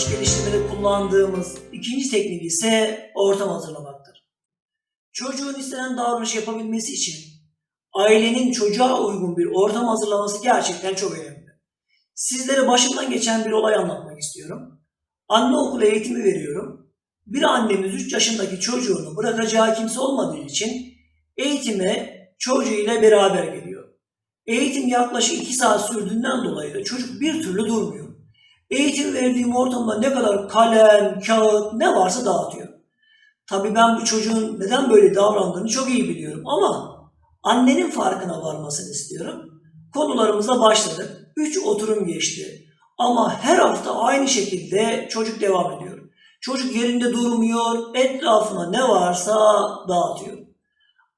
davranış geliştirmede kullandığımız ikinci teknik ise ortam hazırlamaktır. Çocuğun istenen davranış yapabilmesi için ailenin çocuğa uygun bir ortam hazırlaması gerçekten çok önemli. Sizlere başımdan geçen bir olay anlatmak istiyorum. Anne okulu eğitimi veriyorum. Bir annemiz 3 yaşındaki çocuğunu bırakacağı kimse olmadığı için eğitime çocuğuyla beraber geliyor. Eğitim yaklaşık 2 saat sürdüğünden dolayı da çocuk bir türlü durmuyor. Eğitim verdiğim ortamda ne kadar kalem, kağıt ne varsa dağıtıyor. Tabii ben bu çocuğun neden böyle davrandığını çok iyi biliyorum ama annenin farkına varmasını istiyorum. Konularımıza başladık. 3 oturum geçti. Ama her hafta aynı şekilde çocuk devam ediyor. Çocuk yerinde durmuyor, etrafına ne varsa dağıtıyor.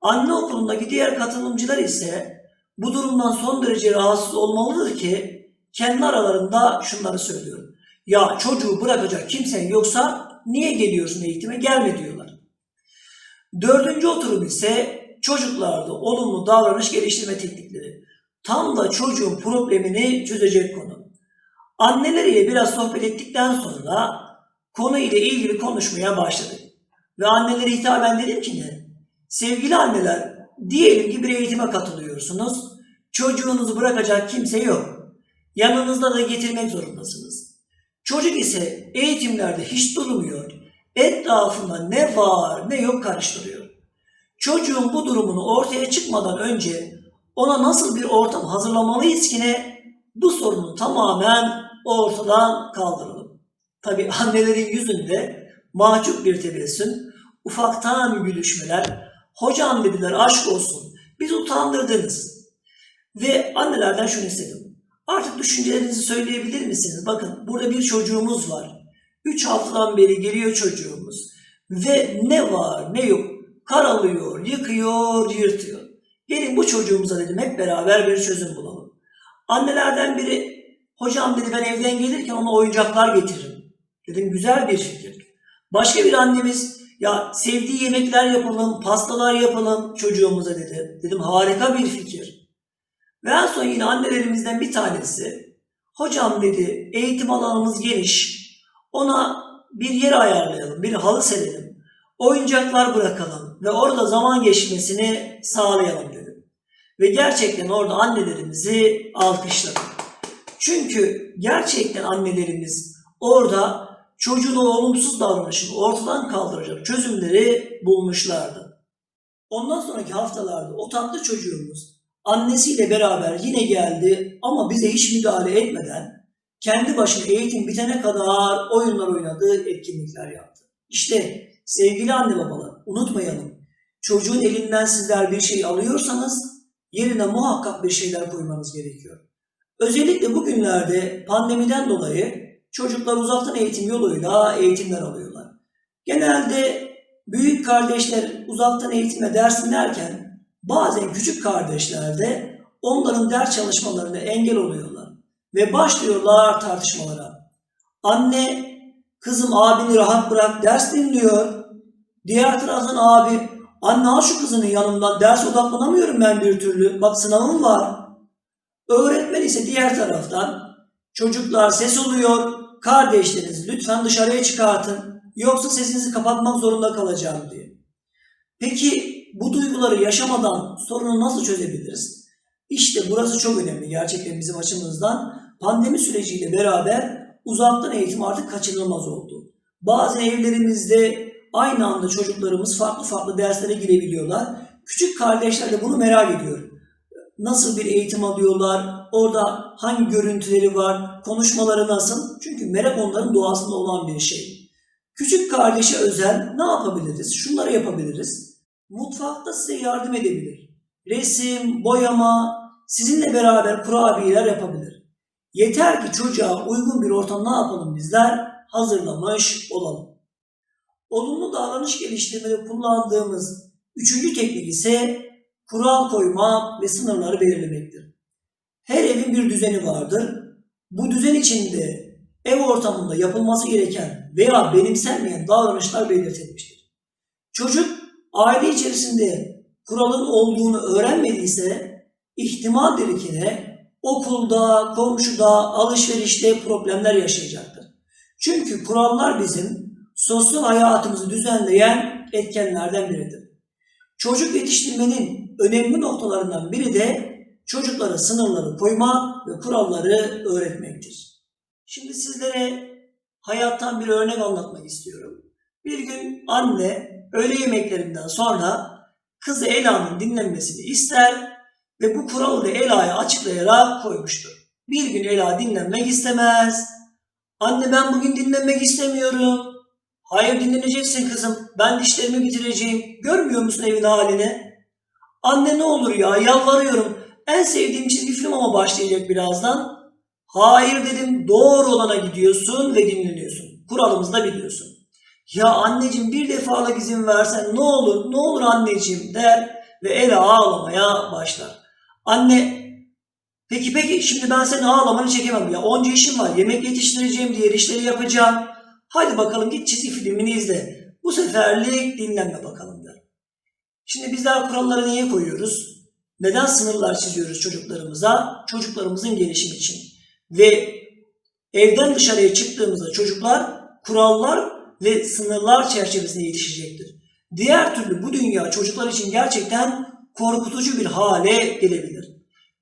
Anne okulundaki diğer katılımcılar ise bu durumdan son derece rahatsız olmalıdır ki kendi aralarında şunları söylüyor. Ya çocuğu bırakacak kimsen yoksa niye geliyorsun eğitime gelme diyorlar. Dördüncü oturum ise çocuklarda olumlu davranış geliştirme teknikleri. Tam da çocuğun problemini çözecek konu. Anneleriyle biraz sohbet ettikten sonra konu ile ilgili konuşmaya başladık. Ve annelere hitaben dedim ki ne? Sevgili anneler, diyelim ki bir eğitime katılıyorsunuz. Çocuğunuzu bırakacak kimse yok. Yanınızda da getirmek zorundasınız. Çocuk ise eğitimlerde hiç durmuyor. Etrafında ne var ne yok karıştırıyor. Çocuğun bu durumunu ortaya çıkmadan önce ona nasıl bir ortam hazırlamalıyız ki ne? Bu sorunu tamamen ortadan kaldıralım. Tabi annelerin yüzünde mahcup bir tebessüm, ufaktan gülüşmeler, hocam dediler aşk olsun, biz utandırdınız. Ve annelerden şunu istedim. Artık düşüncelerinizi söyleyebilir misiniz? Bakın burada bir çocuğumuz var. 3 haftadan beri geliyor çocuğumuz. Ve ne var ne yok karalıyor, yıkıyor, yırtıyor. Gelin bu çocuğumuza dedim hep beraber bir çözüm bulalım. Annelerden biri hocam dedi ben evden gelirken ona oyuncaklar getiririm. Dedim güzel bir fikir. Başka bir annemiz ya sevdiği yemekler yapalım, pastalar yapalım çocuğumuza dedi. Dedim harika bir fikir. Ve en son yine annelerimizden bir tanesi hocam dedi eğitim alanımız geniş. Ona bir yer ayarlayalım, bir halı serelim. Oyuncaklar bırakalım ve orada zaman geçmesini sağlayalım dedim. Ve gerçekten orada annelerimizi alkışladım. Çünkü gerçekten annelerimiz orada çocuğun olumsuz davranışını ortadan kaldıracak çözümleri bulmuşlardı. Ondan sonraki haftalarda o tatlı çocuğumuz annesiyle beraber yine geldi ama bize hiç müdahale etmeden kendi başına eğitim bitene kadar oyunlar oynadı, etkinlikler yaptı. İşte sevgili anne babalar unutmayalım. Çocuğun elinden sizler bir şey alıyorsanız yerine muhakkak bir şeyler koymanız gerekiyor. Özellikle bugünlerde pandemiden dolayı çocuklar uzaktan eğitim yoluyla eğitimler alıyorlar. Genelde büyük kardeşler uzaktan eğitime ders dinlerken bazen küçük kardeşler de onların ders çalışmalarına engel oluyorlar ve başlıyorlar tartışmalara. Anne, kızım abini rahat bırak ders dinliyor. Diğer taraftan abi, anne al şu kızının yanımdan ders odaklanamıyorum ben bir türlü. Bak sınavım var. Öğretmen ise diğer taraftan çocuklar ses oluyor. Kardeşleriniz lütfen dışarıya çıkartın. Yoksa sesinizi kapatmak zorunda kalacağım diye. Peki bu duyguları yaşamadan sorunu nasıl çözebiliriz? İşte burası çok önemli gerçekten bizim açımızdan. Pandemi süreciyle beraber uzaktan eğitim artık kaçınılmaz oldu. Bazı evlerimizde aynı anda çocuklarımız farklı farklı derslere girebiliyorlar. Küçük kardeşler de bunu merak ediyor. Nasıl bir eğitim alıyorlar? Orada hangi görüntüleri var? Konuşmaları nasıl? Çünkü merak onların doğasında olan bir şey. Küçük kardeşe özel ne yapabiliriz? Şunları yapabiliriz. Mutfakta size yardım edebilir. Resim, boyama, sizinle beraber kurabiyeler yapabilir. Yeter ki çocuğa uygun bir ortam ne yapalım bizler? Hazırlamış olalım. Olumlu davranış geliştirmede kullandığımız üçüncü teknik ise kural koyma ve sınırları belirlemektir. Her evin bir düzeni vardır. Bu düzen içinde ev ortamında yapılması gereken veya benimsenmeyen davranışlar belirtilmiştir. Çocuk aile içerisinde kuralın olduğunu öğrenmediyse ihtimaldir ki ne okulda, komşuda, alışverişte problemler yaşayacaktır. Çünkü kurallar bizim sosyal hayatımızı düzenleyen etkenlerden biridir. Çocuk yetiştirmenin önemli noktalarından biri de çocuklara sınırları koymak ve kuralları öğretmektir. Şimdi sizlere hayattan bir örnek anlatmak istiyorum. Bir gün anne öğle yemeklerinden sonra kızı Ela'nın dinlenmesini ister ve bu kuralı da Ela'ya açıklayarak koymuştur. Bir gün Ela dinlenmek istemez. Anne ben bugün dinlenmek istemiyorum. Hayır dinleneceksin kızım. Ben dişlerimi bitireceğim. Görmüyor musun evin halini? Anne ne olur ya yalvarıyorum. En sevdiğim çizgi film ama başlayacak birazdan. Hayır dedim doğru olana gidiyorsun ve dinleniyorsun. Kuralımızı da biliyorsun. Ya anneciğim bir defalık izin versen ne olur ne olur anneciğim der ve Ela ağlamaya başlar. Anne peki peki şimdi ben senin ağlamanı çekemem ya onca işim var yemek yetiştireceğim diğer işleri yapacağım. Hadi bakalım git çizgi filmini izle. Bu seferlik dinlenme bakalım der. Şimdi bizler kuralları niye koyuyoruz? Neden sınırlar çiziyoruz çocuklarımıza? Çocuklarımızın gelişimi için. Ve evden dışarıya çıktığımızda çocuklar kurallar ve sınırlar çerçevesinde yetişecektir. Diğer türlü bu dünya çocuklar için gerçekten korkutucu bir hale gelebilir.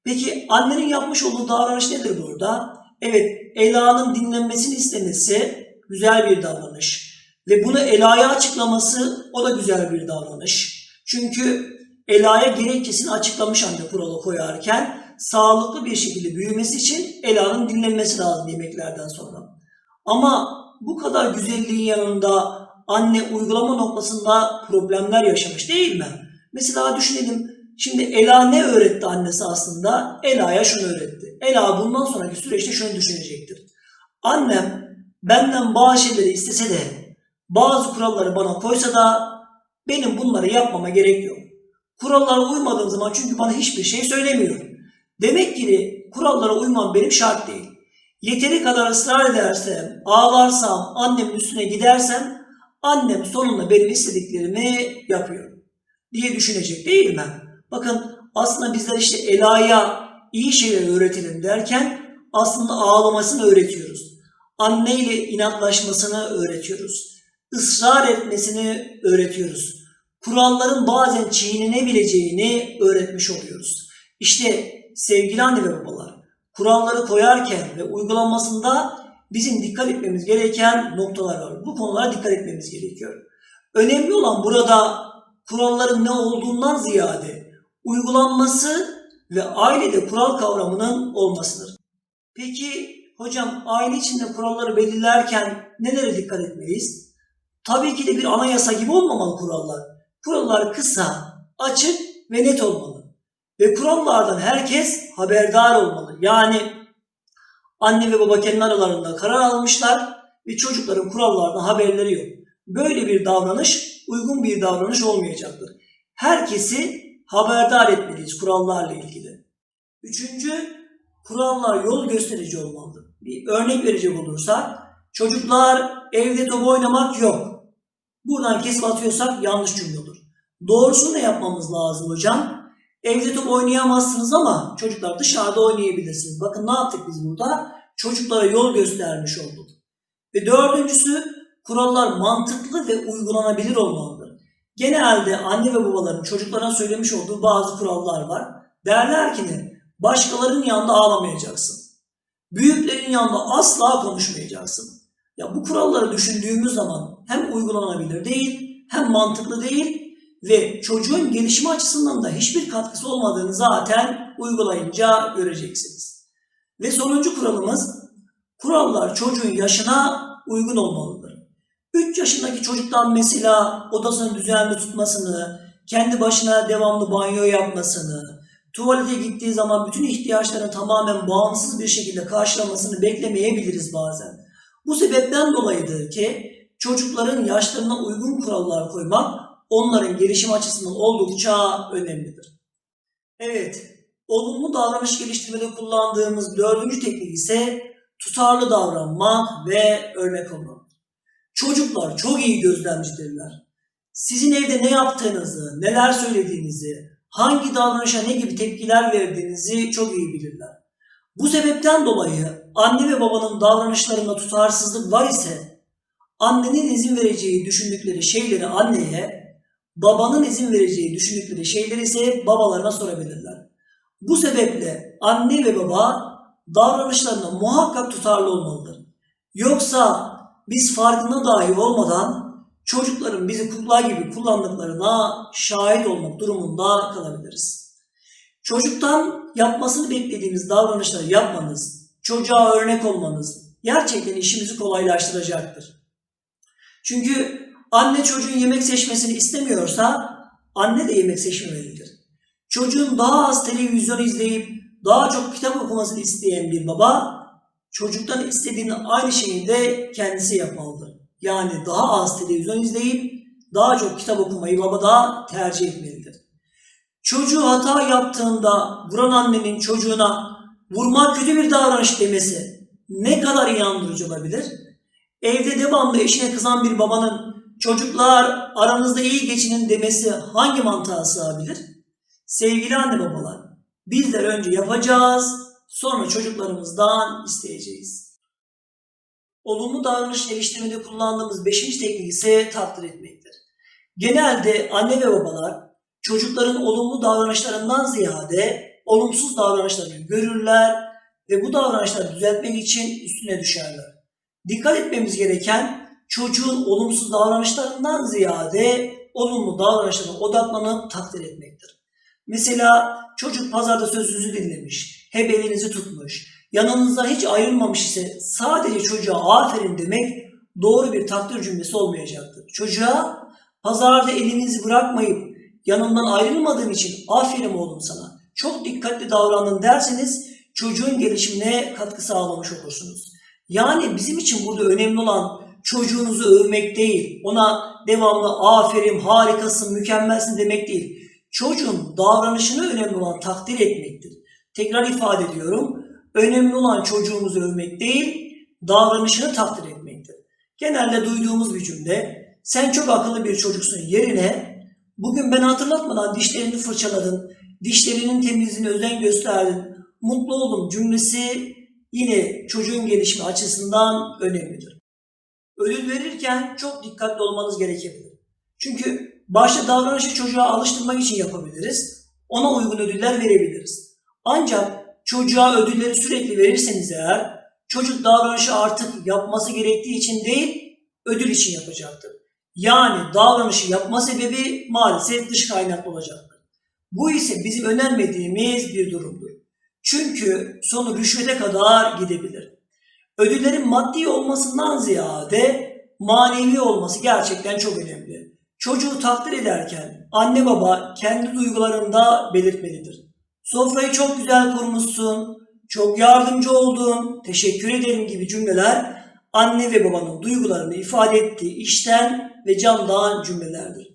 Peki annenin yapmış olduğu davranış nedir burada? Evet, Ela'nın dinlenmesini istemesi güzel bir davranış. Ve bunu Ela'ya açıklaması o da güzel bir davranış. Çünkü Ela'ya gerekçesini açıklamış anne kuralı koyarken sağlıklı bir şekilde büyümesi için Ela'nın dinlenmesi lazım yemeklerden sonra. Ama bu kadar güzelliğin yanında anne uygulama noktasında problemler yaşamış değil mi? Mesela düşünelim şimdi Ela ne öğretti annesi aslında? Ela'ya şunu öğretti. Ela bundan sonraki süreçte şunu düşünecektir. Annem benden bazı şeyleri istese de bazı kuralları bana koysa da benim bunları yapmama gerek yok. Kurallara uymadığım zaman çünkü bana hiçbir şey söylemiyor. Demek ki kurallara uymam benim şart değil. Yeteri kadar ısrar edersem, ağlarsam, annemin üstüne gidersem annem sonunda benim istediklerimi yapıyor diye düşünecek değil mi? Bakın aslında bizler işte Ela'ya iyi şeyler öğretelim derken aslında ağlamasını öğretiyoruz. Anneyle inatlaşmasını öğretiyoruz. Israr etmesini öğretiyoruz. Kuralların bazen çiğnenebileceğini öğretmiş oluyoruz. İşte sevgili anne ve babalar, kuralları koyarken ve uygulanmasında bizim dikkat etmemiz gereken noktalar var. Bu konulara dikkat etmemiz gerekiyor. Önemli olan burada kuralların ne olduğundan ziyade uygulanması ve ailede kural kavramının olmasıdır. Peki hocam aile içinde kuralları belirlerken nelere dikkat etmeliyiz? Tabii ki de bir anayasa gibi olmamalı kurallar. Kurallar kısa, açık ve net olmalı. Ve kurallardan herkes haberdar olmalı. Yani anne ve baba kendi aralarında karar almışlar ve çocukların kurallardan haberleri yok. Böyle bir davranış uygun bir davranış olmayacaktır. Herkesi haberdar etmeliyiz kurallarla ilgili. Üçüncü, kurallar yol gösterici olmalıdır. Bir örnek verecek olursak, çocuklar evde top oynamak yok. Buradan kesip atıyorsak yanlış cümle olur. Doğrusunu ne yapmamız lazım hocam? Evde top oynayamazsınız ama çocuklar dışarıda oynayabilirsiniz. Bakın ne yaptık biz burada? Çocuklara yol göstermiş olduk. Ve dördüncüsü kurallar mantıklı ve uygulanabilir olmalıdır. Genelde anne ve babaların çocuklara söylemiş olduğu bazı kurallar var. Derler ki ne? Başkalarının yanında ağlamayacaksın. Büyüklerin yanında asla konuşmayacaksın. Ya bu kuralları düşündüğümüz zaman hem uygulanabilir değil, hem mantıklı değil ve çocuğun gelişimi açısından da hiçbir katkısı olmadığını zaten uygulayınca göreceksiniz. Ve sonuncu kuralımız kurallar çocuğun yaşına uygun olmalıdır. 3 yaşındaki çocuktan mesela odasını düzenli tutmasını, kendi başına devamlı banyo yapmasını, tuvalete gittiği zaman bütün ihtiyaçlarını tamamen bağımsız bir şekilde karşılamasını beklemeyebiliriz bazen. Bu sebepten dolayıdır ki çocukların yaşlarına uygun kurallar koymak onların gelişim açısından oldukça önemlidir. Evet, olumlu davranış geliştirmede kullandığımız dördüncü teknik ise tutarlı davranmak ve örnek olmak. Çocuklar çok iyi gözlemcidirler. Sizin evde ne yaptığınızı, neler söylediğinizi, hangi davranışa ne gibi tepkiler verdiğinizi çok iyi bilirler. Bu sebepten dolayı anne ve babanın davranışlarında tutarsızlık var ise annenin izin vereceği düşündükleri şeyleri anneye, babanın izin vereceği düşündükleri şeyleri ise babalarına sorabilirler. Bu sebeple anne ve baba davranışlarında muhakkak tutarlı olmalıdır. Yoksa biz farkına dahi olmadan çocukların bizi kukla gibi kullandıklarına şahit olmak durumunda kalabiliriz. Çocuktan yapmasını beklediğimiz davranışları yapmanız, çocuğa örnek olmanız gerçekten işimizi kolaylaştıracaktır. Çünkü anne çocuğun yemek seçmesini istemiyorsa anne de yemek seçmemelidir. Çocuğun daha az televizyon izleyip daha çok kitap okumasını isteyen bir baba çocuktan istediğini aynı şeyi de kendisi yapmalıdır. Yani daha az televizyon izleyip daha çok kitap okumayı baba da tercih etmelidir. Çocuğu hata yaptığında vuran annenin çocuğuna vurmak kötü bir davranış demesi ne kadar inandırıcı olabilir? Evde devamlı eşine kızan bir babanın çocuklar aranızda iyi geçinin demesi hangi mantığa sığabilir? Sevgili anne babalar, bizler önce yapacağız, sonra çocuklarımızdan isteyeceğiz. Olumlu davranış geliştirmede kullandığımız beşinci teknik ise takdir etmektir. Genelde anne ve babalar çocukların olumlu davranışlarından ziyade olumsuz davranışlarını görürler ve bu davranışları düzeltmek için üstüne düşerler. Dikkat etmemiz gereken çocuğun olumsuz davranışlarından ziyade olumlu davranışlarına odaklanıp takdir etmektir. Mesela çocuk pazarda sözünüzü dinlemiş, hep elinizi tutmuş, yanınızdan hiç ayrılmamış ise sadece çocuğa aferin demek doğru bir takdir cümlesi olmayacaktır. Çocuğa pazarda elinizi bırakmayıp yanından ayrılmadığın için aferin oğlum sana, çok dikkatli davrandın derseniz çocuğun gelişimine katkı sağlamış olursunuz. Yani bizim için burada önemli olan çocuğunuzu övmek değil, ona devamlı aferin, harikasın, mükemmelsin demek değil. Çocuğun davranışını önemli olan takdir etmektir. Tekrar ifade ediyorum. Önemli olan çocuğumuzu övmek değil, davranışını takdir etmektir. Genelde duyduğumuz bir cümle, sen çok akıllı bir çocuksun yerine, bugün ben hatırlatmadan dişlerini fırçaladın, dişlerinin temizliğine özen gösterdin, mutlu oldum cümlesi yine çocuğun gelişimi açısından önemlidir. Ödül verirken çok dikkatli olmanız gerekebilir. Çünkü başta davranışı çocuğa alıştırmak için yapabiliriz. Ona uygun ödüller verebiliriz. Ancak çocuğa ödülleri sürekli verirseniz eğer çocuk davranışı artık yapması gerektiği için değil ödül için yapacaktır. Yani davranışı yapma sebebi maalesef dış kaynaklı olacaktır. Bu ise bizim önermediğimiz bir durumdur. Çünkü sonu rüşvete kadar gidebilir. Ödüllerin maddi olmasından ziyade manevi olması gerçekten çok önemli. Çocuğu takdir ederken anne baba kendi duygularında belirtmelidir. Sofrayı çok güzel kurmuşsun, çok yardımcı oldun, teşekkür ederim gibi cümleler anne ve babanın duygularını ifade ettiği işten ve candan cümlelerdir.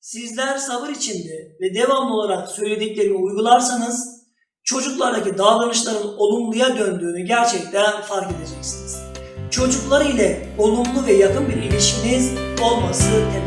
Sizler sabır içinde ve devamlı olarak söylediklerimi uygularsanız çocuklardaki davranışların olumluya döndüğünü gerçekten fark edeceksiniz. Çocuklar ile olumlu ve yakın bir ilişkiniz olması temel.